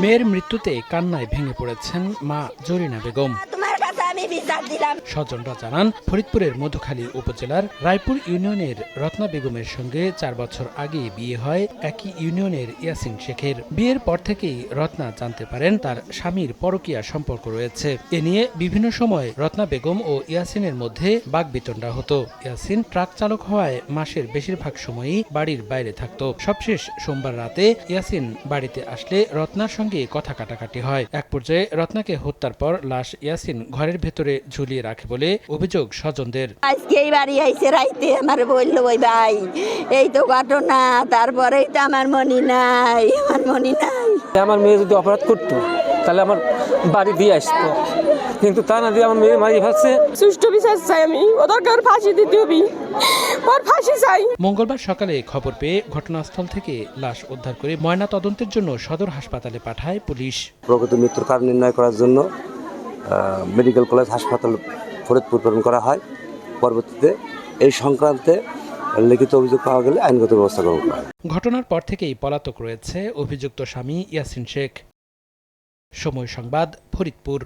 মেয়ের মৃত্যুতে কান্নায় ভেঙে পড়েছেন মা জরিনা বেগম। বিচার স্বজনরা জানান, ফরিদপুরের মধুখালী উপজেলার রায়পুর ইউনিয়নের রত্না বেগমের সঙ্গে চার বছর আগে বিয়ে হয় একই ইউনিয়নের ইয়াসিন শেখের। বিয়ের পর থেকেই রত্না জানতে পারেন তার স্বামীর পরকীয়া সম্পর্ক রয়েছে। এ নিয়ে বিভিন্ন সময় রত্না বেগম ও ইয়াসিনের মধ্যে বাগবিতণ্ডা হতো। ইয়াসিন ট্রাক চালক হওয়ায় মাসের বেশিরভাগ সময়ই বাড়ির বাইরে থাকতো। সবশেষ সোমবার রাতে ইয়াসিন বাড়িতে আসলে রত্নার সঙ্গে কথা কাটাকাটি হয়। এক পর্যায়ে রত্নাকে হত্যার পর লাশ ইয়াসিন ঘরের ভেতরে ঝুলিয়ে রাখে বলে অভিযোগ স্বজনদের। আজকে এই বাড়ি আইসে রাইতে আমার বলল ওই ভাই এই তো ঘটনা তারপরেই তো আমার মনি নাই আমার মনি নাই। আমার মেয়ে যদি অপরাধ করতো তাহলে আমার বাড়ি দিয়ে আসতো। কিন্তু তা না দিয়ে আমার মেয়ে মারি ফেলছে। সুষ্ঠু বিচার চাই আমি ওদেরকে ফাঁসি দিতে হবে ওর ফাঁসি চাই। মঙ্গলবার সকালে খবর পেয়ে ঘটনাস্থল থেকে লাশ উদ্ধার করে ময়না তদন্তের জন্য সদর হাসপাতালে পাঠায় পুলিশ। প্রকৃত মৃত্যুর কারণ নির্ণয় করার জন্য মেডিকেল কলেজ, হাসপাতাল ফরিদপুর প্রেরণ করা হয়। পরবর্তীতে এই সংক্রান্তে লিখিত অভিযোগ পাওয়া গেলে আইনগত ব্যবস্থা গ্রহণ করা হয়। ঘটনার পর থেকেই পলাতক রয়েছে অভিযুক্ত স্বামী ইয়াসিন শেখ। সময় সংবাদ, ফরিদপুর।